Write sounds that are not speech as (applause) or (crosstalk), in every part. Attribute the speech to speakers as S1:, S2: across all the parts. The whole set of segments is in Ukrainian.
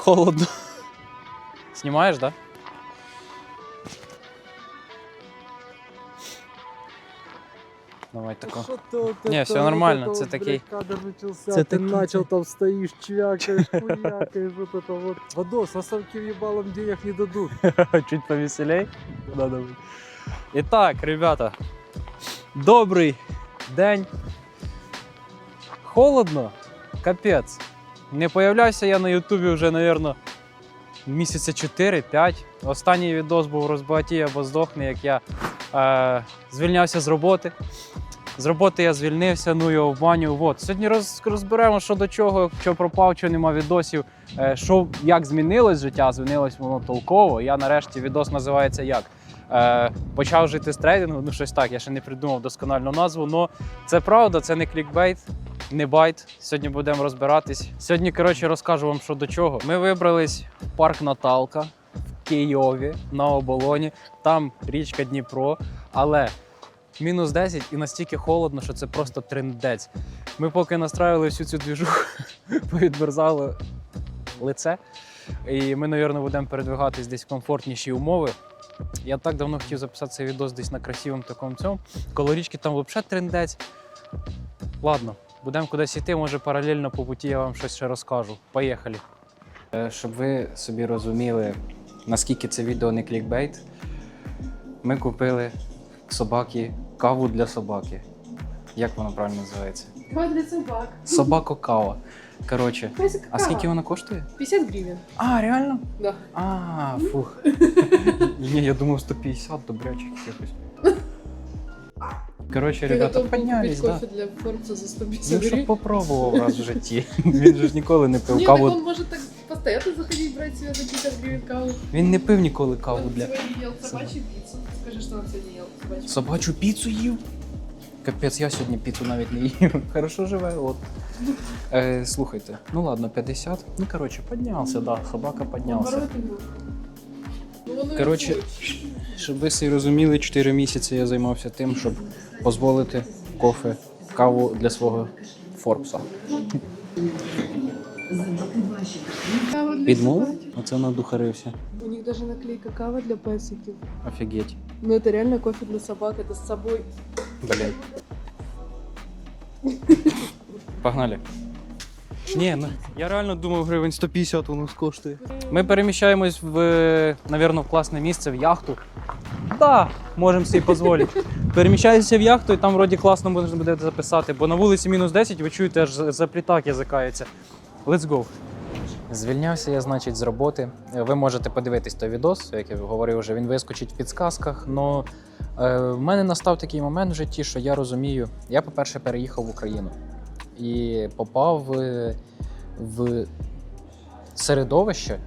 S1: Холодно. Знімаєш, так? Да? Давай тако.
S2: Что ты вот
S1: Не,
S2: это,
S1: всё
S2: вот
S1: нормально,
S2: это
S1: це
S2: вот,
S1: такий-
S2: блядь, кадр начался,
S1: це
S2: ты
S1: такий-
S2: начал там стоишь, чвякаешь, хуякаешь, вот это вот. Вадос, а сам ебалом денег не дадут. (laughs)
S1: Чуть повеселей. Надо буде. І так, ребята, добрий день. Холодно, капець. Не появлявся я на Ютубі вже, мабуть, місяця 4-5. Останній відос був розбагатій або здохне, як я е, звільнявся з роботи. З роботи я звільнився, ну і обманював. От. Сьогодні роз, розберемо, що до чого, що пропав, що нема відосів, е, що як змінилось життя, змінилось воно толково. Я нарешті відос називається як. Е, почав жити з трейдингу, ну щось так, я ще не придумав доскональну назву. але це правда, це не клікбейт, не байт. Сьогодні будемо розбиратись. Сьогодні, коротше, розкажу вам, що до чого. Ми вибрались в парк Наталка в Києві на оболоні. Там річка Дніпро, але мінус 10 і настільки холодно, що це просто трендець. Ми поки настраювали всю цю двіжуху, (laughs) повідмерзало лице. І ми, мабуть, будемо передвигатись десь в комфортніші умови. Я так давно хотів записати цей відос десь на красивому такому цьому. Коло річки там взагалі трендець. Ладно, будемо кудись йти, може паралельно по путі я вам щось ще розкажу. Поїхали. Е, Щоб ви собі розуміли, наскільки це відео не клікбейт, ми купили собаки каву для собаки. Як воно правильно називається?
S3: Кава для собак.
S1: Собако кава. Коротше, а скільки вона коштує?
S3: 50 гривен.
S1: А, реально?
S3: Да.
S1: А, фух. (laughs) Ні, я думав 150 добрячих якихось. Коротше, ребята, піднялись, да.
S3: кофе для Форбса за 150
S1: Ну, щоб попробував раз в житті. (laughs) Він же ж ніколи не пив
S3: Нет, так
S1: каву.
S3: он может так постоянно заходить, брать себе за 50 гривен каву.
S1: Він не пив ніколи каву
S3: Он
S1: для.
S3: сегодня ел собачью пиццу. Скажи, что он сегодня ел собачью
S1: Собачу піцу їв. Капець, я сьогодні піцу навіть не їв. (laughs) Хорошо живе, от. Е, слухайте, ну ладно, 50. Ну, коротше, піднявся, да, собака
S3: Он
S1: піднявся.
S3: ворует. Ну,
S1: Коротше. Щоб ви всі розуміли, 4 місяці я займався тим, щоб дозволити кофе, каву для свого Форбса. Підмов? Оце надухарився.
S3: У них даже наклейка кава для песиков.
S1: Офігеть.
S3: Но это реально кофе для собак, это с собой.
S1: Блін. Погнали. Ні, ну я реально думав, гривень 150 воно коштує. Ми переміщаємось в, навірно, в класне місце, в яхту. Так, можемо собі дозволити. Переміщаємося в яхту, і там вроді класно можна буде записати, бо на вулиці мінус 10, ви чуєте, аж заплітак язикається. Let's go. Звільнявся я, значить, з роботи. Ви можете подивитись той відос, як я говорив вже, він вискочить в підсказках. Но е, в мене настав такий момент в житті, що я розумію, я, по-перше, переїхав в Україну і попав в середовище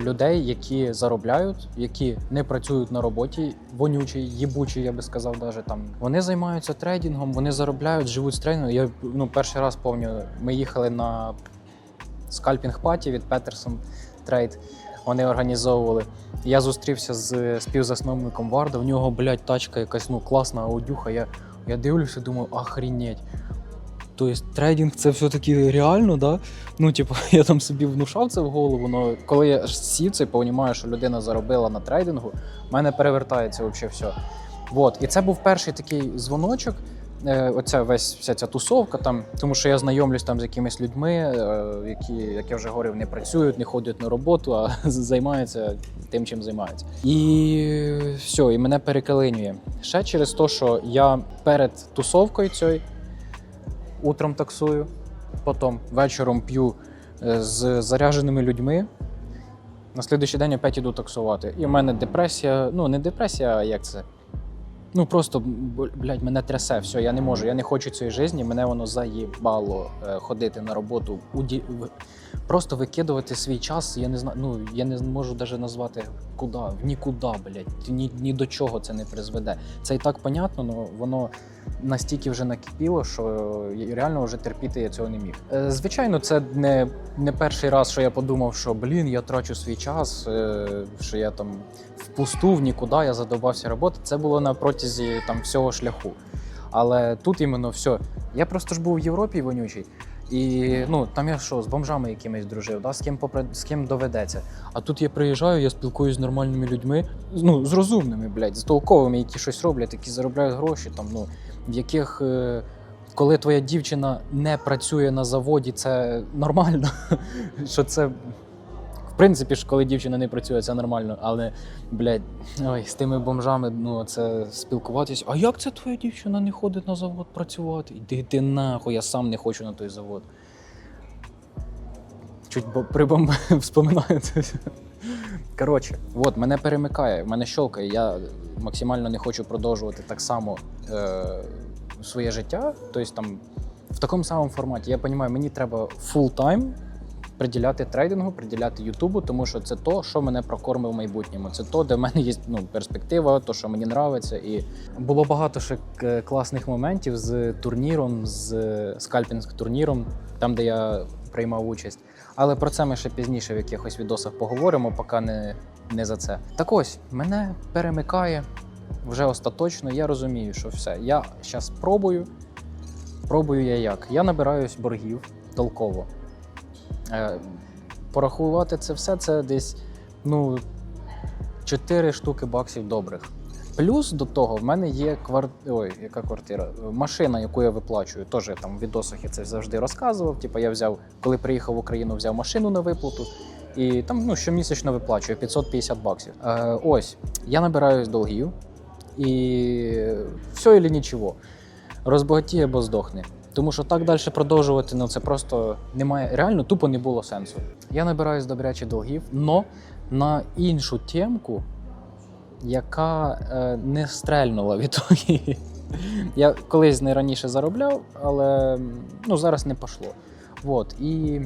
S1: людей, які заробляють, які не працюють на роботі, вонючій, їбучій, я би сказав, даже там. Вони займаються трейдингом, вони заробляють, живуть з трейдингом. Я ну, перший раз пам'ятаю, ми їхали на скальпінг паті від Peterson Trade. Вони організовували. Я зустрівся з співзасновником Варда. В нього, блядь, тачка якась ну класна аудюха. Я, я дивлюся, думаю, охренеть. Тобто трейдинг це все-таки реально, да? Ну, типу, (laughs) я там собі внушав це в голову, але коли я сів це, і розумію, що людина заробила на трейдингу, в мене перевертається взагалі все. Вот. І це був перший такий дзвоночок. Е, Оця весь вся ця тусовка там, тому що я знайомлюсь там з якимись людьми, е, які, як я вже говорив, не працюють, не ходять на роботу, а (laughs) займаються тим, чим займаються. І все, і мене перекалинює. Ще через те, що я перед тусовкою цією утром таксую, потім вечором п'ю е, з заряженими людьми. На слідуючий день опять іду таксувати. І в мене депресія, ну не депресія, а як це? Ну просто блядь, мене трясе, все, я не можу, я не хочу цієї житті, мене воно заїбало е, ходити на роботу, уді... просто викидувати свій час. Я не знаю, ну я не можу навіть назвати куди, нікуди, блядь, ні, ні до чого це не призведе. Це і так понятно, але воно настільки вже накипіло, що реально вже терпіти я цього не міг. Е, Звичайно, це не, не перший раз, що я подумав, що блін, я трачу свій час, е, що я там впусту, в нікуди, я задовбався роботи. Це було на протязі там всього шляху. Але тут іменно все. Я просто ж був в Європі вонючий. І ну там я що, з бомжами якимись дружив, да? з ким попри з ким доведеться. А тут я приїжджаю, я спілкуюся з нормальними людьми, ну з розумними, блядь, з толковими, які щось роблять, які заробляють гроші, там, ну, в яких. Е- коли твоя дівчина не працює на заводі, це нормально. (laughs) Що це, в принципі, ж, коли дівчина не працює, це нормально. Але, блядь, ой, з тими бомжами, ну, це спілкуватись. А як це твоя дівчина не ходить на завод працювати? Іди ти нахуй, я сам не хочу на той завод. Чуть бо прибом (laughs) вспоминаю це. Коротше, от мене перемикає, мене щолкає. Я максимально не хочу продовжувати так само е, своє життя. Тобто там в такому самому форматі. Я розумію, мені треба full time приділяти трейдингу, приділяти Ютубу, тому що це то, що мене прокормить в майбутньому. Це то, де в мене є ну, перспектива, то, що мені подобається. І було багато ще класних моментів з турніром, з скальпінг-турніром, там, де я приймав участь. Але про це ми ще пізніше в якихось відосах поговоримо, поки не, не за це. Так ось, мене перемикає вже остаточно. Я розумію, що все. Я зараз пробую. Пробую я як? Я набираюсь боргів толково. Е, порахувати це все це десь ну, 4 штуки баксів добрих. Плюс до того в мене є квар... Ой, яка квартира? Машина, яку я виплачую. Теж там в відосах я це завжди розказував. Типу, я взяв, коли приїхав в Україну, взяв машину на виплату. І там ну, щомісячно виплачую 550 баксів. Е, ось, я набираюсь долгів, і все і нічого. Розбагатіє або здохне. Тому що так далі продовжувати, ну це просто немає. Реально тупо не було сенсу. Я набираюсь добряче долгів, но на іншу темку, яка е, не стрельнула в ітогі. Я колись не раніше заробляв, але ну, зараз не пішло. Вот. І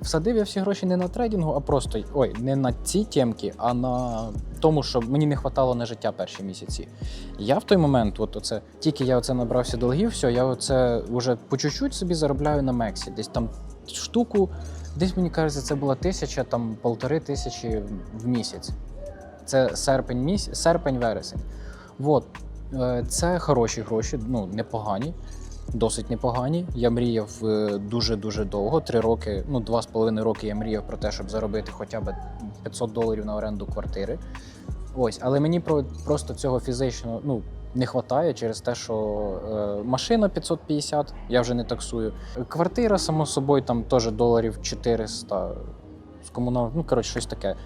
S1: всадив я всі гроші не на трейдингу, а просто ой, не на ці темки, а на тому, що мені не вистачало на життя перші місяці. Я в той момент, от оце, тільки я оце набрався долгів, все, я оце вже по чуть-чуть собі заробляю на Мексі. Десь там штуку, десь мені кажеться, це була тисяча, там полтори тисячі в місяць. Це серпень місяць, серпень, вересень. От. Е, Це хороші гроші, ну непогані, досить непогані. Я мріяв е, дуже-дуже довго. Три роки, ну два з половиною роки я мріяв про те, щоб заробити хоча б 500 доларів на оренду квартири. Ось, але мені про, просто цього фізично ну, не вистачає через те, що е, машина 550, я вже не таксую. Квартира, само собою, там теж доларів 400 з комунал, ну коротше, щось таке.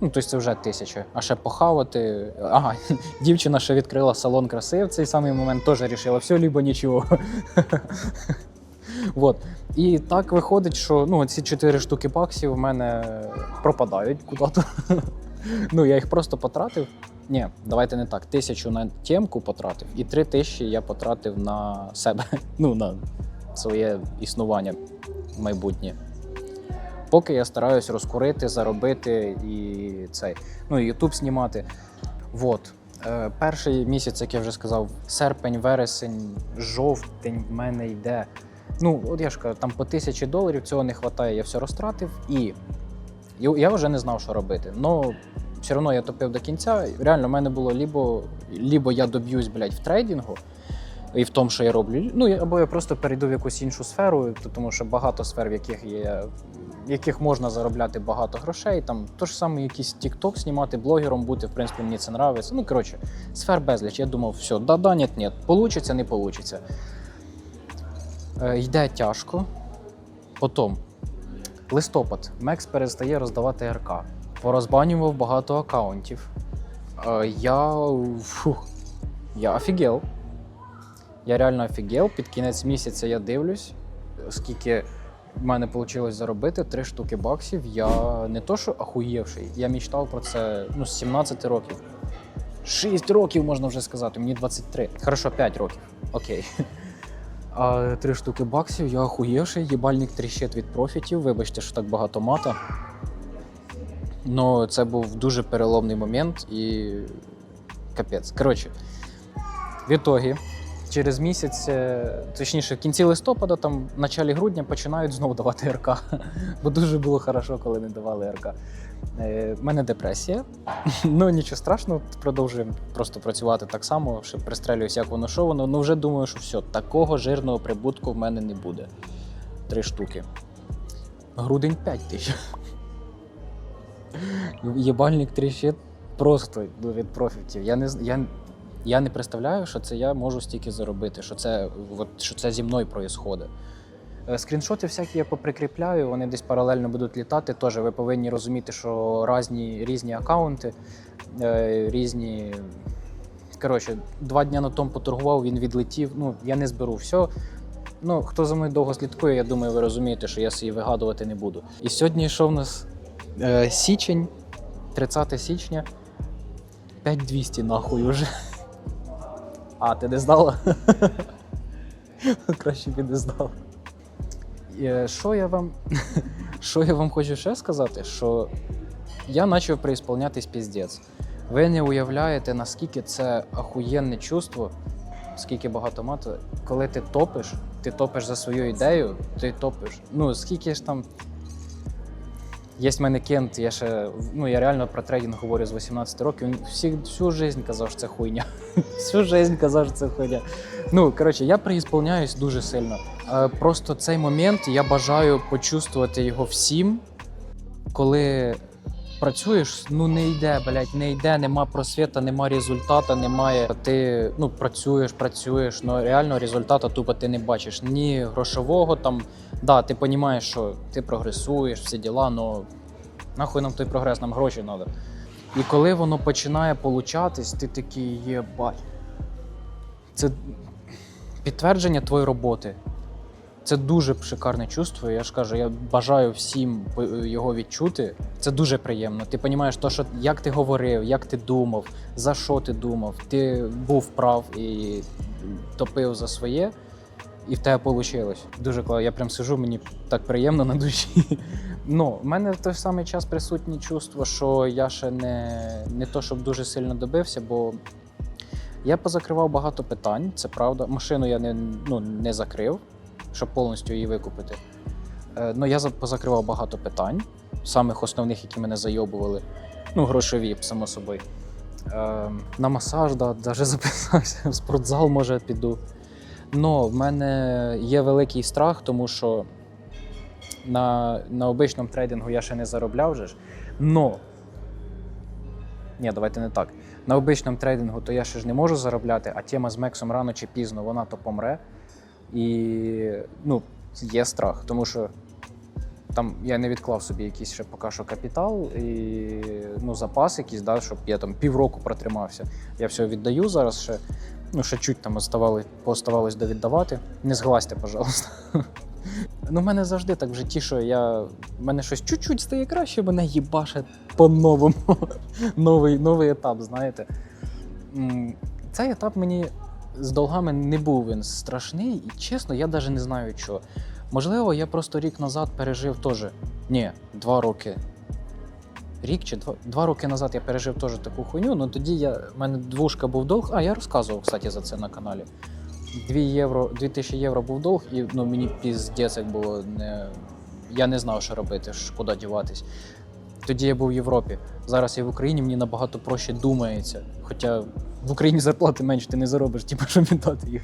S1: Ну, тобто це вже тисяча. А ще похавати. Ага, (laughs) дівчина ще відкрила салон краси в цей самий момент, теж вирішила, все либо нічого. (laughs) Вот. І так виходить, що ну, ці 4 штуки баксів в мене пропадають куди-то. (laughs) Ну, я їх просто потратив. Ні, давайте не так. Тисячу на темку потратив, і три тисячі я потратив на себе, ну, на своє існування майбутнє. Поки я стараюсь розкурити, заробити і цей. Ну, Ютуб знімати. Вот. Е, перший місяць, як я вже сказав, серпень, вересень, жовтень в мене йде. Ну, от я ж кажу, там по тисячі доларів цього не вистачає, я все розтратив і я вже не знав, що робити. Ну, все одно я топив до кінця. Реально, в мене було лібо, лібо я доб'юсь, блядь, в трейдингу і в тому, що я роблю. Ну, або я просто перейду в якусь іншу сферу, тому що багато сфер, в яких є. Яких можна заробляти багато грошей, там то ж саме якийсь TikTok знімати, блогером бути, в принципі, мені це нравиться. Ну, коротше, сфер безліч. Я думав, все, да-да, ні, ні, получиться, не получиться. Е, йде тяжко. Потім листопад. Мекс перестає роздавати РК. Порозбанював багато акаунтів. Е, я. Фух, я офігел. Я реально офігел. Під кінець місяця я дивлюсь, скільки в мене вийшло заробити 3 штуки баксів. Я не то, що ахуєвший, я мечтав про це ну, з 17 років. 6 років можна вже сказати, мені 23. Хорошо, 5 років. Окей. (laughs) А три штуки баксів, я охуєвший, їбальник тріщить від профітів. Вибачте, що так багато мата. Ну, це був дуже переломний момент і капець. Коротше, в ітогі, через місяць, е, точніше, в кінці листопада, там, в началі грудня починають знову давати РК. (laughs) Бо дуже було хорошо, коли не давали РК. Е, мене депресія. (laughs) ну нічого страшного, продовжуємо просто працювати так само, що пристрелююсь, як воно що. Ну вже думаю, що все, такого жирного прибутку в мене не буде. три штуки. Грудень 5 тисяч. (laughs) Єбальник тріщить просто від профітів. Я не, я, я не представляю, що це я можу стільки заробити, що це, от, що це зі мною проїсходить. Е, Скріншоти всякі я поприкріпляю, вони десь паралельно будуть літати. Теж ви повинні розуміти, що різні, різні аккаунти, е, різні. Коротше, два дні на тому поторгував, він відлетів. Ну, я не зберу все. Ну, хто за мною довго слідкує, я думаю, ви розумієте, що я собі вигадувати не буду. І сьогодні йшов у нас е, січень, 30 січня. 5200 нахуй уже. А, ти не здала? (laughs) Краще б не здала. Е, Що я вам. (laughs) Що я вам хочу ще сказати? Що я почав преісполнятись піздець. Ви не уявляєте, наскільки це ахуєнне чувство, скільки багато мати, коли ти топиш, ти топиш за свою ідею, ти топиш. Ну, скільки ж там. Є в мене кент, я ще ну я реально про трейдинг говорю з 18 років. Він всі, всю жизнь казав, що це хуйня. (laughs) Всю жизнь казав, що це хуйня. Ну коротше, я преісполняюсь дуже сильно. Е, Просто цей момент я бажаю почувствувати його всім, коли працюєш, ну не йде, блядь, не йде, нема просвіта, нема результату, немає. Ти ну працюєш, працюєш, але реально результату тупо ти не бачиш. Ні грошового там. Да, ти розумієш, що ти прогресуєш, всі діла, але нахуй нам той прогрес, нам гроші треба. І коли воно починає получатись, ти такий єбать. Це підтвердження твоєї роботи. Це дуже шикарне чувство. Я ж кажу, я бажаю всім е, його відчути. Це дуже приємно. Ти розумієш, то, що як ти говорив, як ти думав, за що ти думав. Ти був прав і топив за своє, і в тебе вийшло. Дуже класно. Я прям сижу, мені так приємно на душі. (laughs) Ну, в мене в той самий час присутнє чувство, що я ще не, не то, щоб дуже сильно добився, бо я позакривав багато питань, це правда. Машину я не, ну, не закрив, щоб повністю її викупити. Е, ну, я позакривав багато питань, самих основних, які мене зайобували. Ну, грошові, само собою. Е, на масаж, да, навіть (laughs) записався, в спортзал, може, піду. Ну, в мене є великий страх, тому що на, на обичному трейдингу я ще не заробляв же ж. Но. Ні, давайте не так. На обичному трейдингу то я ще ж не можу заробляти, а тема з Мексом рано чи пізно вона то помре. І ну, є страх, тому що там я не відклав собі якийсь ще поки що капітал і ну, запас якийсь, да, щоб я там півроку протримався. Я все віддаю зараз ще. Ну, ще чуть там оставали, пооставалось довіддавати. Не зглазьте, пожалуйста. (laughs) Ну, в мене завжди так в житті, що я. В мене щось чуть-чуть стає краще, мене їбаше по-новому. (laughs) новий, новий етап, знаєте. Цей етап мені з долгами не був він страшний, і чесно, я навіть не знаю що. Можливо, я просто рік назад пережив теж. Ні, два роки. Рік чи два, два роки назад я пережив теж таку хуйню. Ну тоді я, в мене двушка був долг. А, я розказував, кстати, за це на каналі. 2 євро, 2000 євро був долг, і ну, мені піздець як було не. Я не знав, що робити, куди діватись. Тоді я був в Європі. Зараз я в Україні, мені набагато проще думається. Хоча в Україні зарплати менше, ти не заробиш, типу, щоб віддати їх.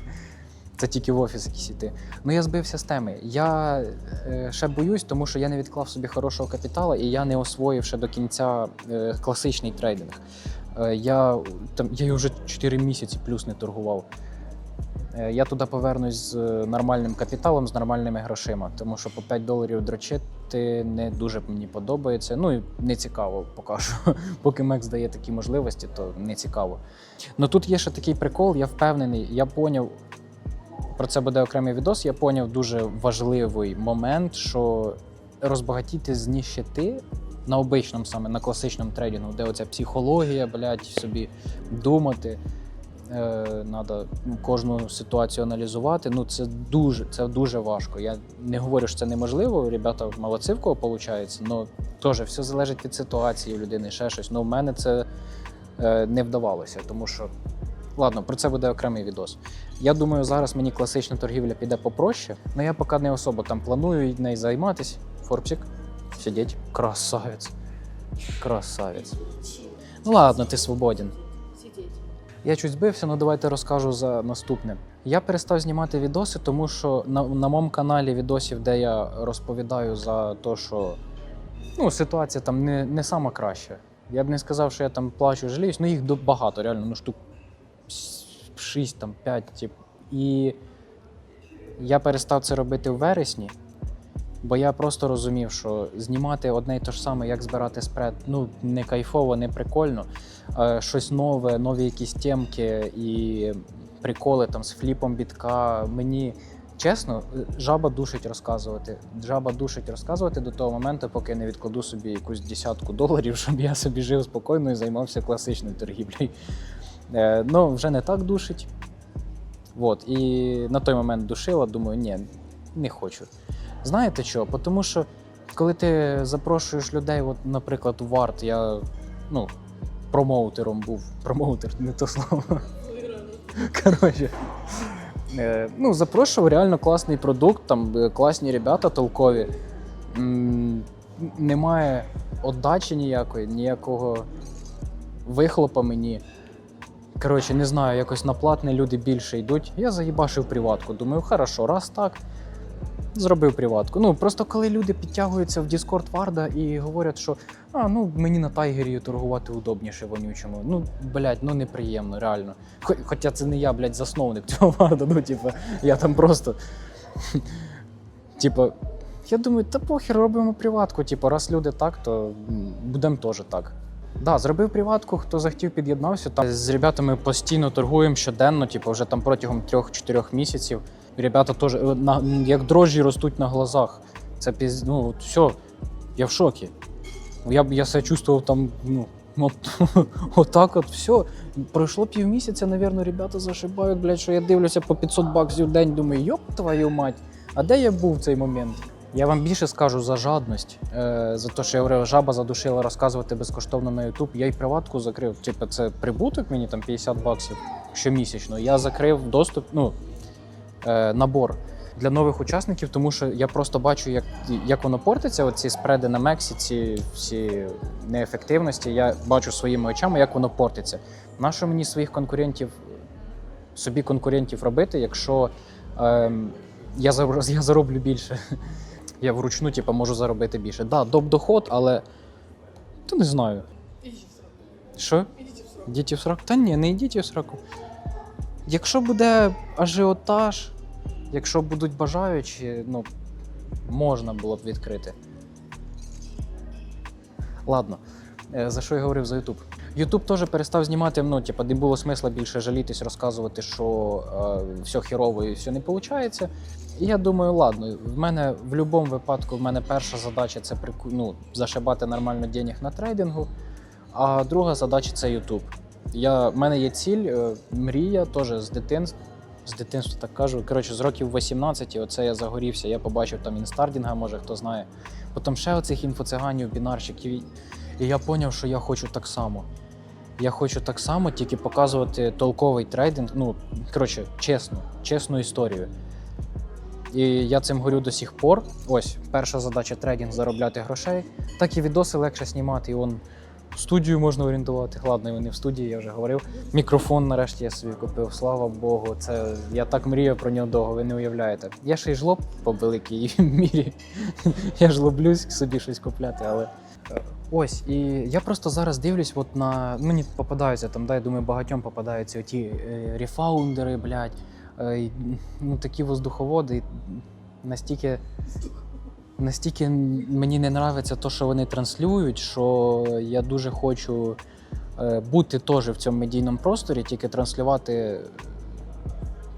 S1: Це тільки в офіс якийсь іти. Ну я збився з теми. Я е, ще боюсь, тому що я не відклав собі хорошого капіталу і я не освоїв ще до кінця е, класичний трейдинг. Е, я, там, я вже 4 місяці плюс не торгував. Е, Я туди повернусь з е, нормальним капіталом, з нормальними грошима, тому що по 5 доларів дрочити не дуже мені подобається. Ну і не цікаво поки що. (laughs) Поки Мекс дає такі можливості, то не цікаво. Ну тут є ще такий прикол, я впевнений, я поняв. Про це буде окремий відос. Я поняв дуже важливий момент, що розбагатіти з ніщити на обичному саме на класичному трейдингу, де оця психологія, блядь, собі думати. Е, Надо кожну ситуацію аналізувати. Ну це дуже, це дуже важко. Я не говорю, що це неможливо. Ребята молодці в кого виходить, але теж все залежить від ситуації людини, ще щось. Ну, в мене це е, не вдавалося, тому що ладно, про це буде окремий відос. Я думаю, зараз мені класична торгівля піде попроще, але я поки не особо там планую нею займатися. Форпсик, сидіть. Красавець. Красавець. Ну ладно, ти свободен. Я чуть збився, ну давайте розкажу за наступне. Я перестав знімати відоси, тому що на, на моєму каналі відосів, де я розповідаю за те, що ну, ситуація там не, не сама краща. Я б не сказав, що я там плачу, жаліюсь, ну їх багато, реально, ну штук 6, там 5, тип. І я перестав це робити в вересні, бо я просто розумів, що знімати одне і те ж саме, як збирати спред, ну не кайфово, не прикольно. Щось нове, нові якісь темки і приколи там з фліпом бітка. Мені чесно, жаба душить розказувати. Жаба душить розказувати до того моменту, поки я не відкладу собі якусь десятку доларів, щоб я собі жив спокійно і займався класичною торгівлею. Е, ну, вже не так душить. От, і на той момент душила, думаю, ні, не хочу. Знаєте що? Тому що коли ти запрошуєш людей, от, наприклад, у Варт, я ну, промоутером був. (laughs) Промоутер, не то слово. Коротше. Е, ну, запрошував реально класний продукт, там е, класні ребята толкові. Немає отдачі ніякої, ніякого вихлопа мені. Коротше, не знаю, якось на платне люди більше йдуть. Я заїбашив приватку. Думаю, хорошо, раз так. Зробив приватку. Ну просто коли люди підтягуються в Discord Варда і говорять, що а, ну мені на тайгері торгувати удобніше вонючому. Ну, блядь, ну неприємно, реально. Хо- Хоча це не я, блядь, засновник цього варда. Ну, типу, я там просто. (laughs) Типу, я думаю, та похер робимо приватку. Типу, раз люди так, то будемо теж так. Да, зробив приватку, хто захотів, під'єднався. Там з ребятами постійно торгуємо щоденно, типу, вже там протягом 3-4 місяців. Ребята теж е, на, як дрожжі ростуть на глазах. Це піз... ну, от все, я в шокі. Я, я себе чувствував там, ну, от, (laughs) отак от все. Пройшло півмісяця, напевно, ребята зашибають, блядь, що я дивлюся по 500 баксів в день, думаю, йоп твою мать, а де я був в цей момент? Я вам більше скажу за жадність, е, за те, що я говорив, жаба задушила розказувати безкоштовно на YouTube. Я й приватку закрив. Типу, це прибуток мені там 50 баксів щомісячно. Я закрив доступ, ну, набор для нових учасників, тому що я просто бачу, як, як воно портиться, оці спреди на Мексі, ці всі неефективності. Я бачу своїми очами, як воно портиться. Нащо мені своїх конкурентів, собі конкурентів робити, якщо ем, я, (laughs) я зароблю більше. Я вручну, типу, можу заробити більше. Да, доп доход, але. Та не знаю. Що? Йдіть в сраку? Та ні, не йдіть в сраку. Якщо буде ажіотаж, якщо будуть бажаючі, ну, можна було б відкрити. Ладно, Е, за що я говорив за Ютуб? Ютуб теж перестав знімати, ну, типу, не було смисла більше жалітись, розказувати, що е, все херово і все не виходить. І я думаю, ладно, в мене в будь-якому випадку в мене перша задача це ну, зашибати нормально денег на трейдингу, а друга задача це Ютуб. Я, в мене є ціль, е, мрія теж з дитинства. З дитинства так кажу. Коротше, з років 18, оце я загорівся. Я побачив там інстардінга, може хто знає. Потім ще оцих інфоциганів, бінарщиків. І- я зрозумів, що я хочу так само. Я хочу так само, тільки показувати толковий трейдинг. Ну, коротше, чесно, чесну історію. І я цим горю до сих пор. Ось, перша задача трейдинг заробляти грошей. Так і відоси легше знімати. І он студію можна орієнтувати. Ладно, вони в студії, я вже говорив. Мікрофон нарешті я собі купив, слава Богу. Це я так мріяв про нього довго, ви не уявляєте. Я ще й жлоб по великій (laughs) мірі. Я жлоблюсь собі щось купляти, але. е, Ось, і я просто зараз дивлюсь, от на мені попадаються там, да, я думаю, багатьом попадаються ті е, рефаундери, блядь, е, ну такі воздуховоди. Настільки, настільки мені не нравиться те, що вони транслюють, що я дуже хочу е, бути теж в цьому медійному просторі, тільки транслювати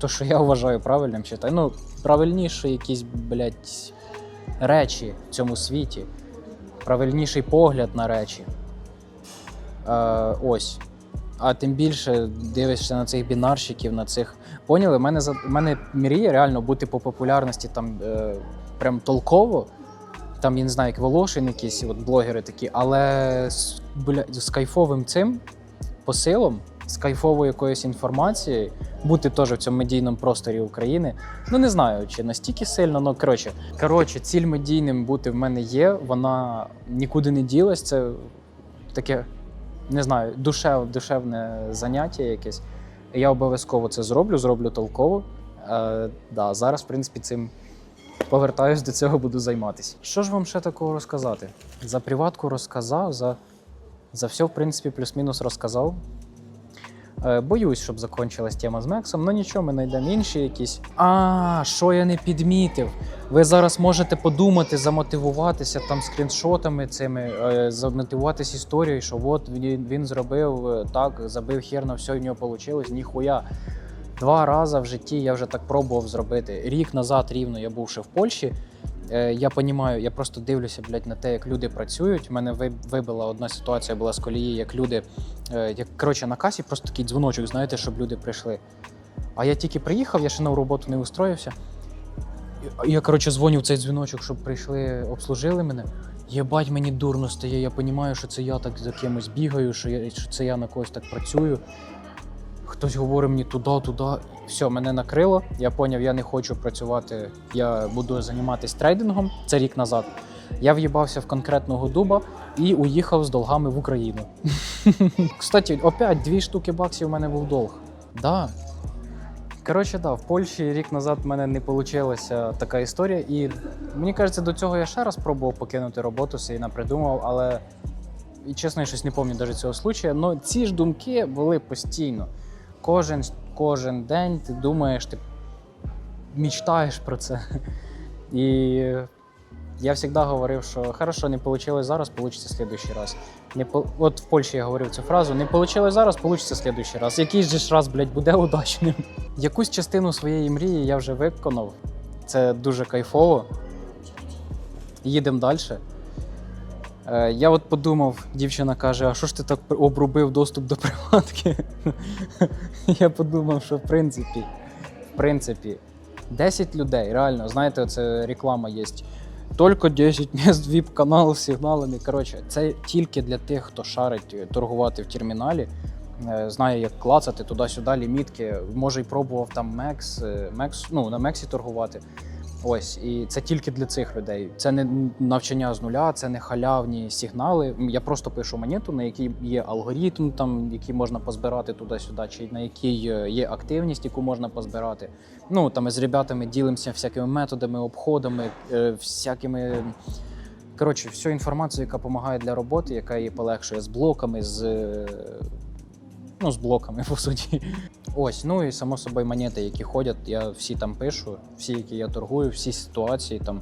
S1: те, що я вважаю правильним, читаю. Ну, правильніше якісь, блядь, речі в цьому світі правильніший погляд на речі. Е, ось. А тим більше дивишся на цих бінарщиків, на цих. Поняли? Мене, за- мене мрія реально бути по популярності там е, прям толково. Там, я не знаю, як Волошин, якісь от блогери такі, але з, бля, з кайфовим цим посилом, з кайфовою якоюсь інформацією, бути теж в цьому медійному просторі України. Ну не знаю, чи настільки сильно, ну коротше. Коротше, ціль медійним бути в мене є. Вона нікуди не ділась. Це таке, не знаю, душев, душевне заняття якесь. Я обов'язково це зроблю, зроблю толково. Е, да, зараз, в принципі, цим повертаюсь до цього, буду займатися. Що ж вам ще такого розказати? За приватку розказав, за, за все, в принципі, плюс-мінус розказав. Е, боюсь, щоб закінчилась тема з Мексом, ну нічого, ми знайдемо інші якісь. А, що я не підмітив. Ви зараз можете подумати, замотивуватися там скріншотами цими, е, замотивуватись історією, що от він, він зробив е, так, забив хер на все, в нього вийшло. Ніхуя. Два рази в житті я вже так пробував зробити. Рік назад рівно я був ще в Польщі. Е, я розумію, я просто дивлюся блядь, на те, як люди працюють. У мене ви- вибила одна ситуація була з колії, як люди. Е, як коротше на касі просто такий дзвоночок, знаєте, щоб люди прийшли. А я тільки приїхав, я ще на роботу не устроївся. Я, коротше, дзвоню в цей дзвіночок, щоб прийшли, обслужили мене. Єбать, мені дурно стає. Я розумію, що це я так за кимось бігаю, що, я, що це я на когось так працюю. Хтось говорить мені туди, туди. Все, мене накрило. Я зрозумів, я не хочу працювати. Я буду займатися трейдингом. Це рік назад. Я в'їбався в конкретного дуба і уїхав з долгами в Україну. (laughs) Кстати, опять дві штуки баксів у мене був долг. Да. Коротше, да, в Польщі рік назад в мене не вийшла така історія. І мені кажеться, до цього я ще раз пробував покинути роботу, собі напридумав, але і чесно, я щось не пам'ятаю навіть цього случая. Але ці ж думки були постійно. Кожен, кожен день ти думаєш, ти мечтаєш про це. І я завжди говорив, що хорошо, не вийшло зараз, вийде в следующий раз. Не по... От в Польщі я говорив цю фразу: не вийшло зараз, вийде в следующий раз. Який же ж раз, блядь, буде удачним. Якусь частину своєї мрії я вже виконав. Це дуже кайфово. Їдемо далі. Е, я от подумав, дівчина каже: а що ж ти так обрубив доступ до приватки? (laughs) я подумав, що в принципі, в принципі, 10 людей, реально, знаєте, це реклама є. Тільки 10 місць, віп-канал з сигналами. Коротше, це тільки для тих, хто шарить торгувати в терміналі, е, знає, як клацати туди-сюди лімітки. Може, й пробував там Мекс, е, Мекс, ну, на Мексі торгувати. Ось, і це тільки для цих людей. Це не навчання з нуля, це не халявні сигнали. Я просто пишу монету, на якій є алгоритм, там який можна позбирати туди-сюди, чи на якій е, є активність, яку можна позбирати. Ну там з ребятами ділимося всякими методами, обходами, е, всякими. Коротше, всю інформацію, яка допомагає для роботи, яка її полегшує з блоками, з. Ну, з блоками, (laughs) по суті. Ось, ну і само собою монети, які ходять, я всі там пишу, всі, які я торгую, всі ситуації там.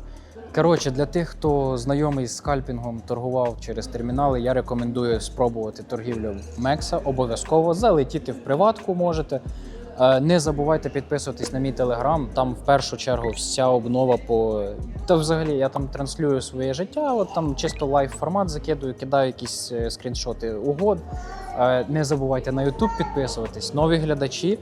S1: Коротше, для тих, хто знайомий з скальпінгом, торгував через термінали, я рекомендую спробувати торгівлю Мекса. Обов'язково залетіти в приватку можете. Е, Не забувайте підписуватись на мій телеграм. Там в першу чергу вся обнова по. Та взагалі я там транслюю своє життя. От там чисто лайв формат закидую, кидаю якісь е, скріншоти угод. Е, Не забувайте на YouTube підписуватись. Нові глядачі.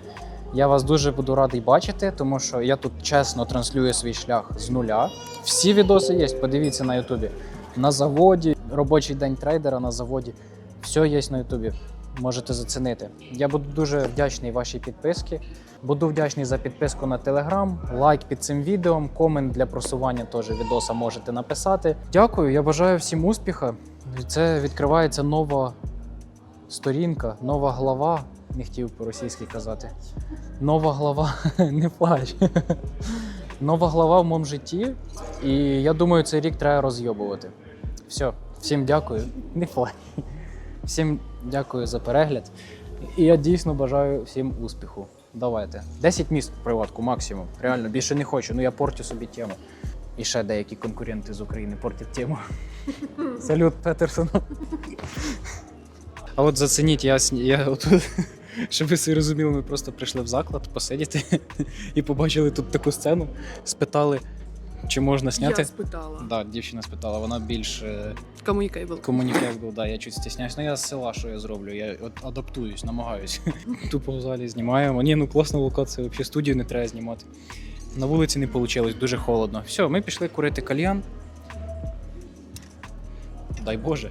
S1: Я вас дуже буду радий бачити, тому що я тут чесно транслюю свій шлях з нуля. Всі відоси є, подивіться на Ютубі. На заводі, робочий день трейдера на заводі. Все є на Ютубі. Можете зацінити. Я буду дуже вдячний вашій підписці. Буду вдячний за підписку на Телеграм, лайк під цим відео, комент для просування теж відоса можете написати. Дякую, я бажаю всім успіха. Це відкривається нова сторінка, нова глава. Не хотів по-російськи казати. Нова глава, (laughs) не плач. Нова глава в моєму житті. І я думаю, цей рік треба розйобувати. Все, всім дякую. Не плач. Всім дякую за перегляд. І я дійсно бажаю всім успіху. Давайте. 10 місць в приватку максимум. Реально, більше не хочу. Ну я портю собі тему. І ще деякі конкуренти з України портять тему. (laughs) Салют, Петерсон. А от зацініть, я, я от, (laughs) щоб ви собі розуміли, ми просто прийшли в заклад посидіти (laughs) і побачили тут таку сцену, спитали, чи можна зняти.
S3: Я спитала.
S1: Да, дівчина спитала, вона більш е,
S3: Комунікейбл.
S1: комунікейбл, да, я чуть стісняюсь. Ну я з села, що я зроблю, я от адаптуюсь, намагаюсь. (laughs) Тупо в залі знімаємо. Ні, ну класна локація, взагалі студію не треба знімати. На вулиці не вийшло, дуже холодно. Все, ми пішли курити кальян. Дай Боже.